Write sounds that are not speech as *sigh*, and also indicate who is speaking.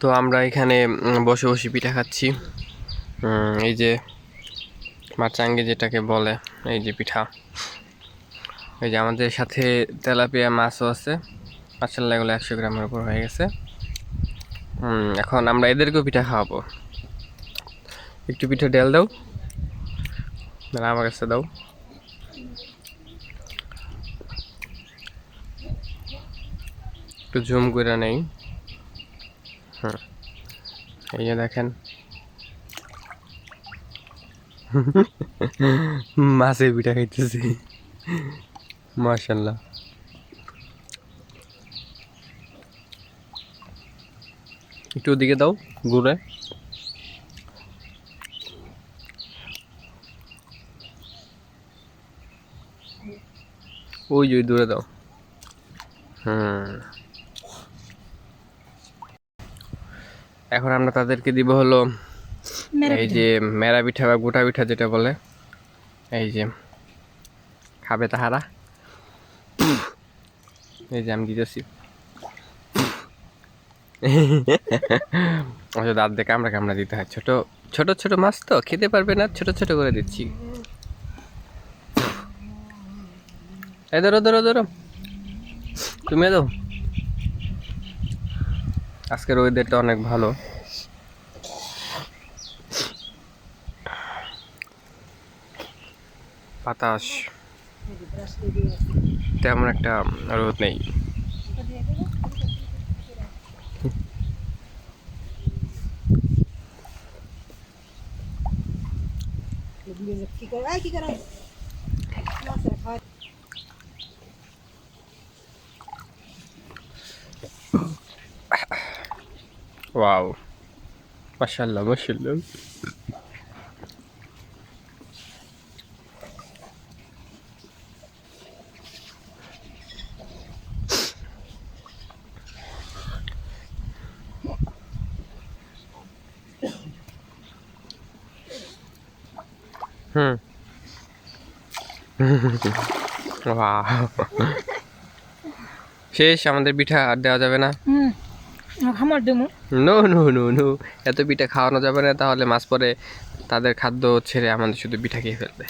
Speaker 1: তো আমরা এখানে বসে বসে পিঠা খাচ্ছি। এই যে মাচাঙ্গে যেটাকে বলে, এই যে পিঠা। এই যে আমাদের সাথে তেলাপিয়া মাছও আছে। মাসাল্লাহ এগুলো একশো গ্রামের উপর হয়ে গেছে। এখন আমরা এদেরকেও পিঠা খাওয়াবো। একটু পিঠা ডেল দাও। আমার কাছে দাও। একটু জুম করে নেই। হুম। এই যে দেখেন। মাছের পিঠা খাইতেছি। মাশাল্লাহ একটু ওদিকে দাও, ঘুরে। ওই যে দূরে দাও। হুম। এখন আমরা তাদেরকে দিব হলো এই যে মেরা পিঠা বা গোটা পিঠা যেটা বলে। এই যে খাবে তাহারা। এই যে আমি দিতেছি। আচ্ছা দাঁত দিয়ে কামড়া কামড়া দিতে হয়। ছোট ছোট ছোট মাছ তো খেতে পারবে না ছোট ছোট করে দিচ্ছি। এই ধরো ধরো ধরো। তুমি দাও। আজকের ওয়েদারটা অনেক ভালো। বাতাস। তেমন একটা রোদ নেই।
Speaker 2: কি করে কি করে
Speaker 1: ওয়াও। মাশাল্লাহ মাশাল্লাহ হুম। *laughs* ওয়াও। শেষ আমাদের পিঠা আর দেওয়া যাবে না।
Speaker 2: হুম খামার দেবো।
Speaker 1: No no no no. এত পিঠা খাওয়ানো যাবে না, তাহলে মাছ পরে তাদের খাদ্য ছেড়ে আমাদের শুধু পিঠা খেয়ে ফেলবে।